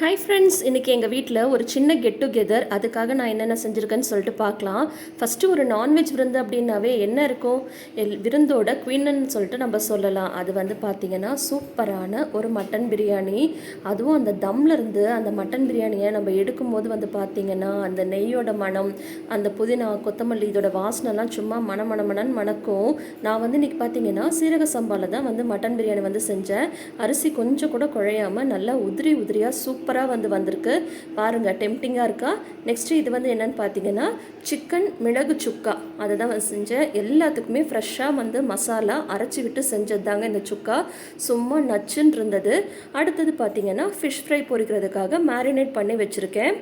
Hi friends இன்றைக்கி எங்கள் வீட்டில் ஒரு சின்ன கெட் டுகெதர் அதுக்காக நான் என்னென்ன செஞ்சுருக்கேன்னு சொல்லிட்டு பார்க்கலாம். ஃபஸ்ட்டு ஒரு நான்வெஜ் விருந்து அப்படின்னாவே என்ன இருக்கும்? எல் விருந்தோட குவீன்னு சொல்லிட்டு நம்ம சொல்லலாம். அது வந்து பார்த்திங்கன்னா சூப்பரான ஒரு மட்டன் பிரியாணி. அதுவும் அந்த தம்லருந்து அந்த மட்டன் பிரியாணியை நம்ம எடுக்கும்போது வந்து பார்த்திங்கன்னா அந்த நெய்யோட மனம் அந்த புதினா கொத்தமல்லி இதோட வாசனைலாம் சும்மா மன மன மணக்கும். நான் வந்து இன்றைக்கி பார்த்தீங்கன்னா சீரக சம்பாவில் தான் வந்து மட்டன் பிரியாணி வந்து செஞ்சேன். அரிசி கொஞ்சம் கூட குழையாமல் நல்லா உதிரி உதிரியாக சூப்பராக வந்து வந்திருக்கு. பாருங்கள் டெம்டிங்காக இருக்கா? நெக்ஸ்ட்டு இது வந்து என்னென்னு பார்த்தீங்கன்னா சிக்கன் மிளகு சுக்கா. அதை தான் வந்து செஞ்சேன் எல்லாத்துக்குமே ஃப்ரெஷ்ஷாக வந்து மசாலா அரைச்சி விட்டு செஞ்சது தாங்க இந்த சுக்கா. சும்மா நச்சுன்னு இருந்தது. அடுத்தது பார்த்தீங்கன்னா ஃபிஷ் ஃப்ரை பொரிக்கிறதுக்காக மேரினேட் பண்ணி வச்சுருக்கேன்.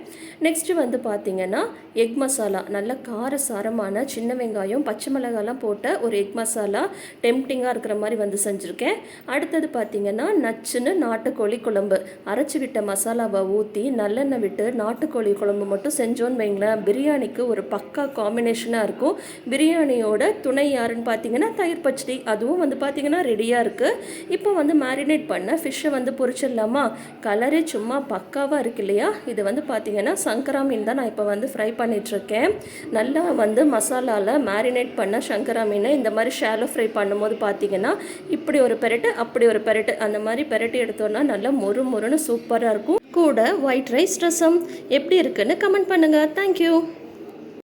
நெக்ஸ்ட்டு வந்து பார்த்தீங்கன்னா எக் மசாலா. நல்ல கார சாரமான சின்ன வெங்காயம் பச்சை மிளகாலாம் போட்ட ஒரு எக் மசாலா டெம்டிங்காக இருக்கிற மாதிரி வந்து செஞ்சுருக்கேன். அடுத்தது பார்த்தீங்கன்னா நச்சுன்னு நாட்டுக்கோழி குழம்பு. அரைச்சி விட்ட மசாலாவை ஊற்றி நல்லெண்ணெய் விட்டு நாட்டுக்கோழி குழம்பு மட்டும் செஞ்சோன்னு வைங்களேன். பிரியாணிக்கு ஒரு பக்கா காம்பினேஷனாக இருக்கும். பிரியாணியோட துணை யாருன்னு பார்த்தீங்கன்னா தயிர் பச்சடி. அதுவும் வந்து பார்த்தீங்கன்னா ரெடியாக இருக்குது இப்போ வந்து மேரினேட் பண்ண ஃபிஷ்ஷை வந்து பொரிச்சிடலாமா? கலரே சும்மா பக்காவாக இருக்கு இல்லையா? இது வந்து பார்த்தீங்கன்னா சங்கரா மீன் தான் நான் இப்போ வந்து ஃப்ரை பண்ணிகிட்ருக்கேன் நல்லா வந்து மசாலாவில் மேரினேட் பண்ண சங்கரா மீனை இந்த மாதிரி ஷாலோ ஃப்ரை பண்ணும்போது பார்த்தீங்கன்னா இப்படி ஒரு பெரட்டு அப்படி ஒரு பெரட்டு. அந்த மாதிரி பெரட்டு எடுத்தோன்னா நல்லா மொறு மொறுன்னு சூப்பராக இருக்கும். கூட ஒயிட் ரைஸ் ரசம் எப்படி இருக்குன்னு கமெண்ட் பண்ணுங்கள் தேங்க்யூ